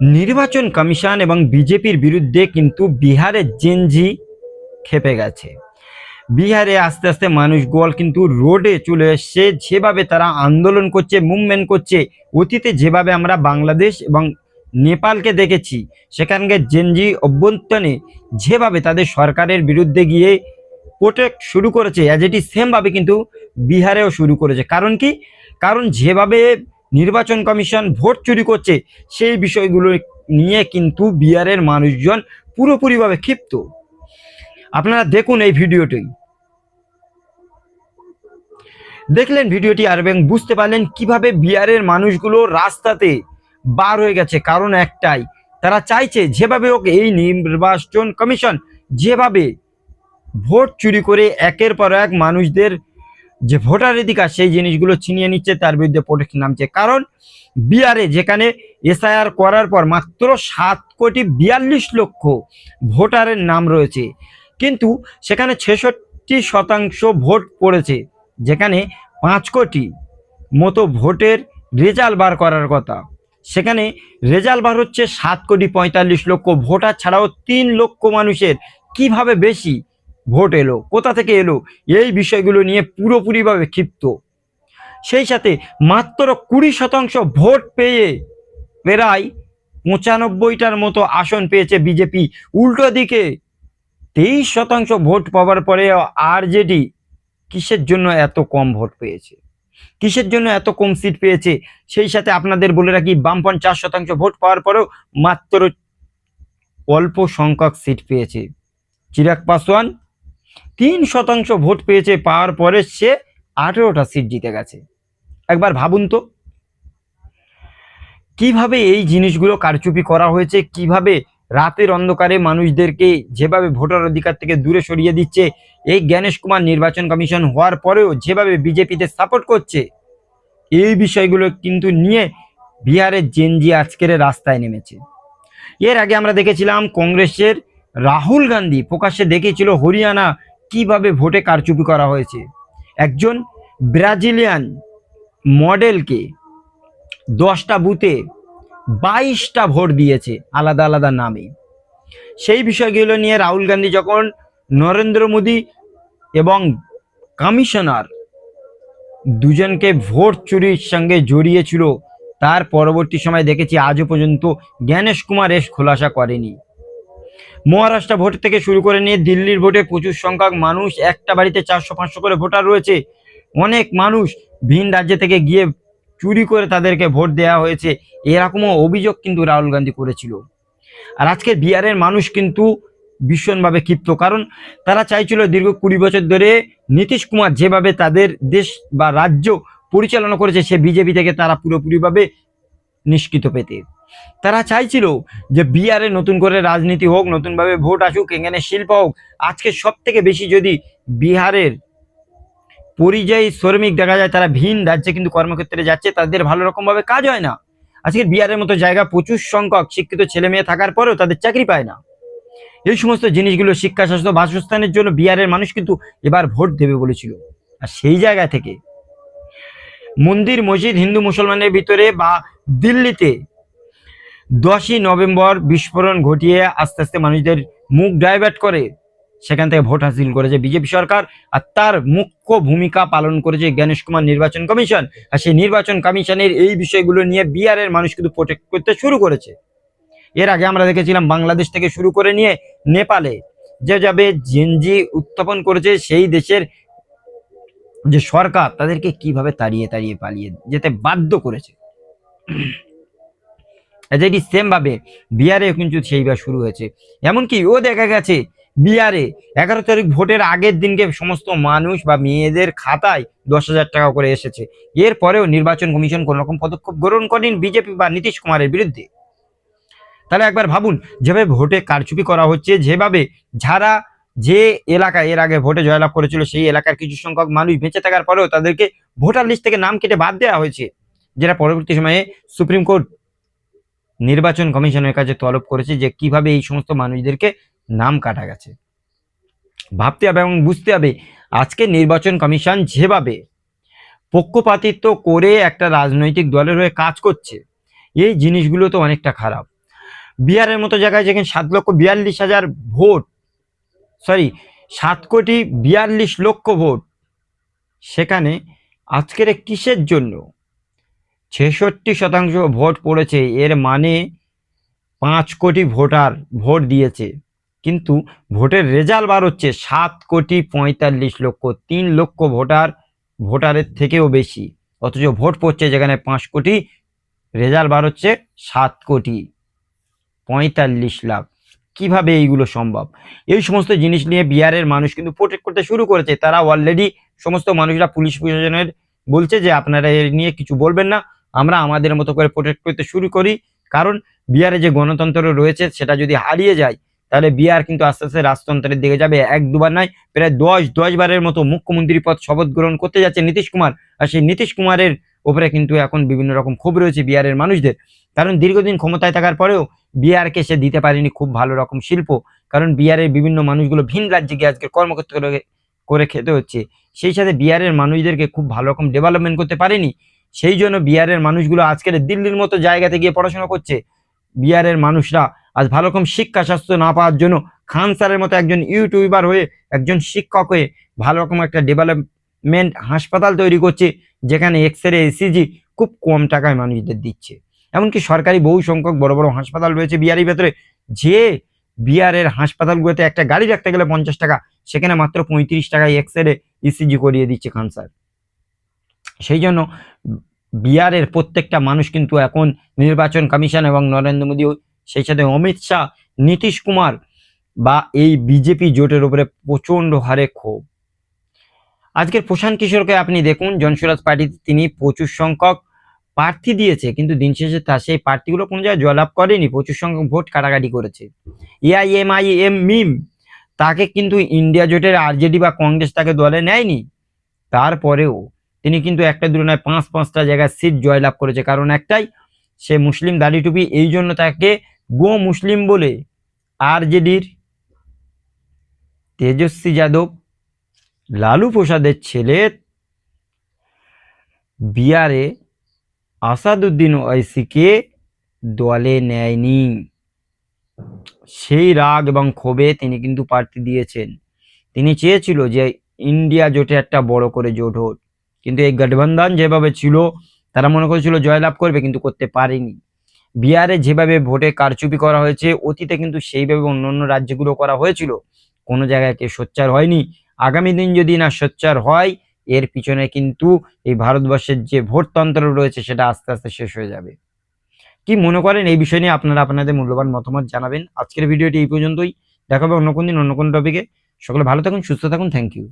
নির্বাচন কমিশন এবং বিজেপির বিরুদ্ধে কিন্তু বিহারের জেনজি খেপে গেছে। বিহারে আস্তে আস্তে মানুষগুলো কিন্তু রোডে চলে এসছে। যেভাবে তারা আন্দোলন করছে, মুভমেন্ট করছে, অতীতে যেভাবে আমরা বাংলাদেশ এবং নেপালকে দেখেছি, সেখানকার জেনজি অভ্যন্তরে যেভাবে তাদের সরকারের বিরুদ্ধে গিয়ে প্রোটেক্ট শুরু করেছে অ্যাজ এটি সেমভাবে কিন্তু বিহারেও শুরু করেছে। কারণ কি? কারণ যেভাবে নির্বাচন কমিশন ভোট চুরি করছে, সেই বিষয়গুলো নিয়ে কিন্তু বিহারের মানুষজন পুরোপুরিভাবে ক্ষিপ্ত। আপনারা দেখুন এই ভিডিওটি। দেখলেন ভিডিওটি আর এবং বুঝতে পারলেন কীভাবে বিহারের মানুষগুলো রাস্তাতে বার হয়ে গেছে। কারণ একটাই, তারা চাইছে যেভাবে হোক এই নির্বাচন কমিশন যেভাবে ভোট চুরি করে একের পর এক মানুষদের যে ভোটার অধিকার সেই জিনিসগুলো ছিনিয়ে নিচ্ছে, তার বিরুদ্ধে প্রোটেকশন নামছে। কারণ বিহারে যেখানে এসআইআর করার পর মাত্র সাত কোটি বিয়াল্লিশ লক্ষ ভোটারের নাম রয়েছে, কিন্তু সেখানে ছেষট্টি শতাংশ ভোট পড়েছে, যেখানে পাঁচ কোটি মতো ভোটের রেজাল্ট বার করার কথা। সেখানে রেজাল্ট বার হচ্ছে সাত কোটি পঁয়তাল্লিশ লক্ষ ভোটার ছাড়াও তিন লক্ষ মানুষের। কীভাবে বেশি? ভোট এলো, কোথা থেকে এলো? এই বিষয়গুলো নিয়ে পুরোপুরিভাবে ক্ষিপ্ত। সেই সাথে মাত্র কুড়ি শতাংশ ভোট পেয়ে প্রায় পঁচানব্বইটার মতো আসন পেয়েছে বিজেপি। উল্টো দিকে তেইশ শতাংশ ভোট পাওয়ার পরে আরজেডি কিসের জন্য এত কম ভোট পেয়েছে? কিসের জন্য এত কম সিট পেয়েছে? সেই সাথে আপনাদের বলে রাখি বামপন চার শতাংশ ভোট পাওয়ার পরেও মাত্র অল্প সংখ্যক সিট পেয়েছে। চিরাগ পাসওয়ান তিন শতাংশ ভোট পেয়েছে পাওয়ার পরে সে আঠেরোটা সিট জিতে গেছে। একবার ভাবুন তো। কীভাবে এই জিনিসগুলো কারচুপি করা হয়েছে? কীভাবে রাতের অন্ধকারে মানুষদেরকে যেভাবে ভোটার অধিকার থেকে দূরে সরিয়ে দিচ্ছে, এই জ্ঞানেশ কুমার নির্বাচন কমিশন হওয়ার পরেও যেভাবে বিজেপিতে সাপোর্ট করছে, এই বিষয়গুলো কিন্তু নিয়ে বিহারের জেনজি আজকের রাস্তায় নেমেছে। এর আগে আমরা দেখেছিলাম, কংগ্রেসের রাহুল গান্ধী প্রকাশ্যে দেখিয়েছিল হরিয়ানা কীভাবে ভোটে কারচুপি করা হয়েছে? একজন ব্রাজিলিয়ান মডেলকে দশটা বুথে বাইশটা ভোট দিয়েছে আলাদা আলাদা নামে। সেই বিষয়গুলো নিয়ে রাহুল গান্ধী যখন নরেন্দ্র মোদী এবং কমিশনার দুজনকে ভোট চুরির সঙ্গে জড়িয়েছিল, তার পরবর্তী সময় দেখেছি আজও পর্যন্ত জ্ঞানেশ কুমার এস খোলাসা করেনি। মহারাষ্ট্র ভোট থেকে শুরু করে নিয়ে দিল্লির ভোটে প্রচুর সংখ্যক মানুষ, একটা বাড়িতে চারশো, পাঁচশো করে ভোটার রয়েছে। অনেক মানুষ ভিন রাজ্য থেকে গিয়ে চুরি করে তাদেরকে ভোট দেওয়া হয়েছে। এরকমও অভিযোগ কিন্তু রাহুল গান্ধী করেছিল। আর আজকে বিহারের মানুষ কিন্তু ভীষণভাবে ক্ষিপ্ত। কারণ তারা চাইছিল দীর্ঘ কুড়ি বছর ধরে নীতিশ কুমার যেভাবে তাদের দেশ বা রাজ্য পরিচালনা করেছে, সে বিজেপি থেকে তারা পুরোপুরিভাবে নিষ্কৃত পেতে। তারা চাইছিল যে বিহারে নতুন করে রাজনীতি হোক, নতুনভাবে ভোট আসুক, এখানে শিল্প হোক। আজকে সব থেকে বেশি যদি বিহারের পরিযায়ী শ্রমিক দেখা যায়, তারা ভিন রাজ্যে কিন্তু কর্মক্ষেত্রে যাচ্ছে, তাদের ভালো রকমভাবে কাজ হয় না। আজকে বিহারের মতো জায়গা প্রচুর সংখ্যক শিক্ষিত ছেলে মেয়ে থাকার পরেও তাদের চাকরি পায় না। এই সমস্ত জিনিসগুলো শিক্ষা, স্বাস্থ্য, বাসস্থানের জন্য বিহারের মানুষ কিন্তু এবার ভোট দেবে বলেছিল। আর সেই জায়গা থেকে মন্দির, মসজিদ, হিন্দু, মুসলমানের ভিতরে বা দিল্লিতে দশই নভেম্বর বিস্ফোরণ ঘটিয়ে আস্তে আস্তে মানুষদের মুখ ডাইভার্ট করে, সেখান থেকে ভোট হাসিল করেছে বিজেপি সরকার আর তার মুখ্য ভূমিকা পালন করেছে গণেশ কুমার নির্বাচন কমিশন। আর সেই নির্বাচন কমিশনের এই বিষয়গুলো নিয়ে বিহারের মানুষ কিন্তু প্রোটেক্ট করতে শুরু করেছে। এর আগে আমরা দেখেছিলাম বাংলাদেশ থেকে শুরু করে নিয়ে নেপালে যে যাবে জেনজি উত্থাপন করেছে, সেই দেশের যে সরকার তাদেরকে কীভাবে তাড়িয়ে তাড়িয়ে পালিয়ে যেতে বাধ্য করেছে। যেটি সেম ভাবে বিহারে কিন্তু সেইবার শুরু হয়েছে। এমনকি ও দেখা গেছে, বিহারে এগারো তারিখ ভোটের আগের দিনকে সমস্ত মানুষ বা মেয়েদের খাতায় দশ হাজার টাকা করে এসেছে। এরপরেও নির্বাচন কমিশন কোন রকম পদক্ষেপ গ্রহণ করেন বিজেপি বা নীতিশ কুমারের বিরুদ্ধে। তাহলে একবার ভাবুন, যেভাবে ভোটে কারচুপি করা হচ্ছে, যেভাবে যারা যে এলাকা এর আগে ভোটে জয়লাভ করেছিল, সেই এলাকার কিছু সংখ্যক মানুষ বেঁচে থাকার পরেও তাদেরকে ভোটার লিস্ট থেকে নাম কেটে বাদ দেওয়া হয়েছে, যেটা পরবর্তী সময়ে সুপ্রিম কোর্ট নির্বাচন কমিশনের কাছে তলব করেছে যে কীভাবে এই সমস্ত মানুষদেরকে নাম কাটা গেছে। ভাবতে হবে এবং বুঝতে হবে, আজকে নির্বাচন কমিশন যেভাবে পক্ষপাতিত্ব করে একটা রাজনৈতিক দলের হয়ে কাজ করছে, এই জিনিসগুলো তো অনেকটা খারাপ। বিহারের মতো জায়গায় যেখানে সাত লক্ষ বিয়াল্লিশ হাজার ভোট সরি সাত কোটি বিয়াল্লিশ লক্ষ ভোট। সেখানে আজকের কিসের জন্য? ছেষট্টি শতাংশ ভোট পড়েছে, এর মানে পাঁচ কোটি ভোটার ভোট দিয়েছে। কিন্তু ভোটের রেজাল্ট বার হচ্ছে সাত কোটি পঁয়তাল্লিশ লক্ষ, তিন লক্ষ ভোটার ভোটারের থেকেও বেশি। অথচ ভোট পড়ছে যেখানে পাঁচ কোটি, রেজাল্ট বার হচ্ছে সাত কোটি পঁয়তাল্লিশ লাখ। কীভাবে এইগুলো সম্ভব? এই সমস্ত জিনিস নিয়ে বিহারের মানুষ কিন্তু প্রোটেক্ট করতে শুরু করেছে। তারা অলরেডি সমস্ত মানুষরা পুলিশ প্রশাসনের বলছে যে আপনারা এর নিয়ে কিছু বলবেন না। আমরা আমাদের মতো করে প্রোটেক্ট করতে শুরু করি। কারণ বিহারে যে গণতন্ত্র রয়েছে, সেটা যদি হারিয়ে যায়, তাহলে বিহার কিন্তু আস্তে আস্তে রাজতন্ত্রের দিকে যাবে। এক দুবার নয়, প্রায় দশ দশ বারের মতো মুখ্যমন্ত্রী পদ শপথ গ্রহণ করতে যাচ্ছে নীতিশ কুমার। আর সেই নীতিশ কুমারের ওপরে কিন্তু এখন বিভিন্ন রকম ক্ষোভ রয়েছে বিহারের মানুষদের। কারণ দীর্ঘদিন ক্ষমতায় থাকার পরেও বিহারকে সে দিতে পারেনি খুব ভালো রকম শিল্প। কারণ বিহারের বিভিন্ন মানুষগুলো ভিন রাজ্যে গিয়ে আজকে কর্মক্ষেত্র করে- করে খেতে হচ্ছে। সেই সাথে বিহারের মানুষদেরকে খুব ভালো রকম ডেভেলপমেন্ট করতে পারেনি। সেই জন্য বিহারের মানুষগুলো আজকের দিল্লির মতো জায়গাতে গিয়ে পড়াশোনা করছে। বিহারের মানুষরা আজ ভালো রকম শিক্ষা স্বাস্থ্য না পাওয়ার জন্য খান স্যারের মতো একজন ইউটিউবার হয়ে একজন শিক্ষক হয়ে ভালো রকম একটা ডেভেলপমেন্ট হাসপাতাল তৈরি করছে, যেখানে এক্স রে এসিজি খুব কম টাকায় মানুষদের দিচ্ছে। এমনকি সরকারি বহু সংখ্যক বড় বড় হাসপাতাল রয়েছে বিহারের ভেতরে, যে বিহারের হাসপাতালগুলোতে একটা গাড়ি রাখতে গেলে পঞ্চাশ টাকা, সেখানে মাত্র পঁয়ত্রিশ টাকায় এক্স রে ইসিজি করিয়ে দিচ্ছে খান স্যার। সেই জন্য বিহারের প্রত্যেকটা মানুষ কিন্তু এখন নির্বাচন কমিশন এবং নরেন্দ্র মোদী সেই সাথে অমিত শাহ, নীতিশ কুমার বা এই বিজেপি জোটের উপরে প্রচণ্ড হারে ক্ষোভ। আজকের প্রশান্ত কিশোরকে আপনি দেখুন, জনসুরাজ পার্টিতে তিনি প্রচুর সংখ্যক প্রার্থী দিয়েছে, কিন্তু দিন শেষে তা সেই প্রার্থীগুলো কোনো জায়গায় জয়লাভ করেনি, প্রচুর সংখ্যক ভোট কাটাকাটি করেছে। এআইএমআইএম মিম, তাকে কিন্তু ইন্ডিয়া জোটের আরজেডি বা কংগ্রেস তাকে দলে নেয়নি, তারপরেও তিনি কিন্তু একটা দুটো নয় পাঁচ পাঁচটা জায়গায় সিট জয়লাভ করেছে। কারণ একটাই, সে মুসলিম দাড়ি টুপি, এই জন্য তাকে গো মুসলিম বলে আরজেডির তেজস্বী যাদব, লালু প্রসাদের ছেলে বিহারে আসাদুদ্দিন ওয়াইসিকে দলে নেয়নি। সেই রাগ এবং ক্ষোভে তিনি কিন্তু প্রার্থী দিয়েছেন। তিনি চেয়েছিল যে ইন্ডিয়া জোটে একটা বড় করে জোট হোক। কিন্তু এই গঠবন্ধন যেভাবে ছিল, তারা মনে করেছিল জয়লাভ করবে, কিন্তু করতে পারেনি। বিহারে যেভাবে ভোটে কারচুপি করা হয়েছে, অতীতে কিন্তু সেইভাবে অন্য অন্য রাজ্যগুলো করা হয়েছিল। কোনো জায়গায় কে সোচ্চার হয়নি। আগামী দিন যদি না সোচ্চার হয়, এর পিছনে কিন্তু এই ভারতবর্ষের যে ভোটতন্ত্র রয়েছে, সেটা আস্তে আস্তে শেষ হয়ে যাবে। কি মনে করেন? এই বিষয় নিয়ে আপনারা আপনাদের মূল্যবান মতামত জানাবেন। আজকের ভিডিওটি এই পর্যন্তই। দেখাবে অন্য কোন দিন, অন্য কোন টপিকে সকলে ভালো থাকুন, সুস্থ থাকুন। Thank you